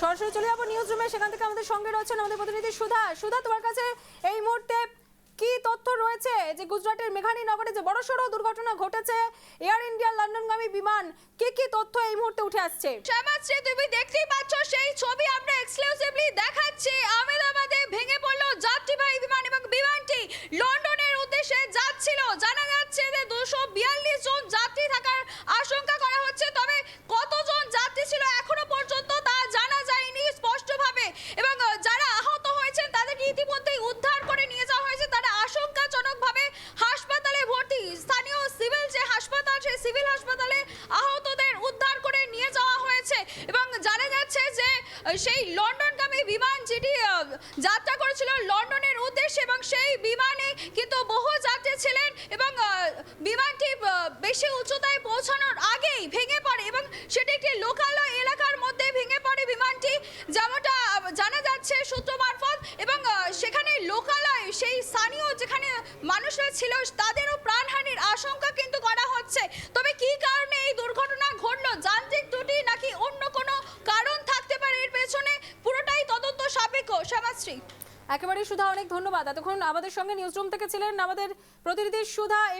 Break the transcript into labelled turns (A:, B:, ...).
A: সরাসরি চলে যাব নিউজ রুমে সেখান থেকে আমাদের সঙ্গে রয়েছেন আমাদের প্রতিনিধি সুধা। সুধা, তোমার কাছে এই মুহূর্তে কি তথ্য রয়েছে যে গুজরাটের মেঘানী নগরে যে বড়সড় দুর্ঘটনা ঘটেছে এয়ার ইন্ডিয়া লন্ডনগামী বিমান, কি কি তথ্য এই মুহূর্তে উঠে আসছে?
B: শ্যামাশ্রী, তুমি দেখতেই পাচ্ছ সেই ছবি আমরা এক্সক্লুসিভলি দেখাচ্ছি। আহমেদাবাদে ভেঙে পড়ল যাত্রীবাহী বিমান এবং বিমানটি লন্ডনের উদ্দেশ্যে যাচ্ছিল। জানা যাচ্ছে যে দুশো বিয়াল্লিশ জন যাত্রী থাকার আশঙ্কা করা হচ্ছে তবে কতজন যাত্রী ছিল এখনও পর্যন্ত তা জানা যায়নি স্পষ্টভাবে এবং আহ, যারা আহত হয়েছেন তাদেরকে ইতিমধ্যেই উদ্ধার করে নিয়ে যাওয়া হয়েছে। তারা আশঙ্কাজনকভাবে হাসপাতালে ভর্তি। স্থানীয় সিভিল যে হাসপাতাল, সেই সিভিল হাসপাতালে আহতদের উদ্ধার করে নিয়ে যাওয়া হয়েছে এবং জানা যাচ্ছে যে, সেই লন্ডনগামী বিমান যেটি যাত্রা করেছিল লন্ডনের উদ্দেশ্যে এবং সেই বিমানে কিন্তু বহু যাত্রী ছিলেন এবং বিমানটি বেশি উচ্চতায় মানুষরা ছিল, তাদেরও প্রাণহানির আশঙ্কা কিন্তু করা হচ্ছে। তবে কি কারণে এই দুর্ঘটনা ঘটলো? যান্ত্রিক ত্রুটি নাকি অন্য কোনো কারণ থাকতে পারে? এর পেছনে পুরোটাই তদন্ত সাপেক্ষ। শ্যামাশ্রী।
A: একেবারেই সুধা, অনেক ধন্যবাদ। এতক্ষণ আমাদের সঙ্গে নিউজরুম থেকে ছিলেন আমাদের প্রতিনিধি সুধা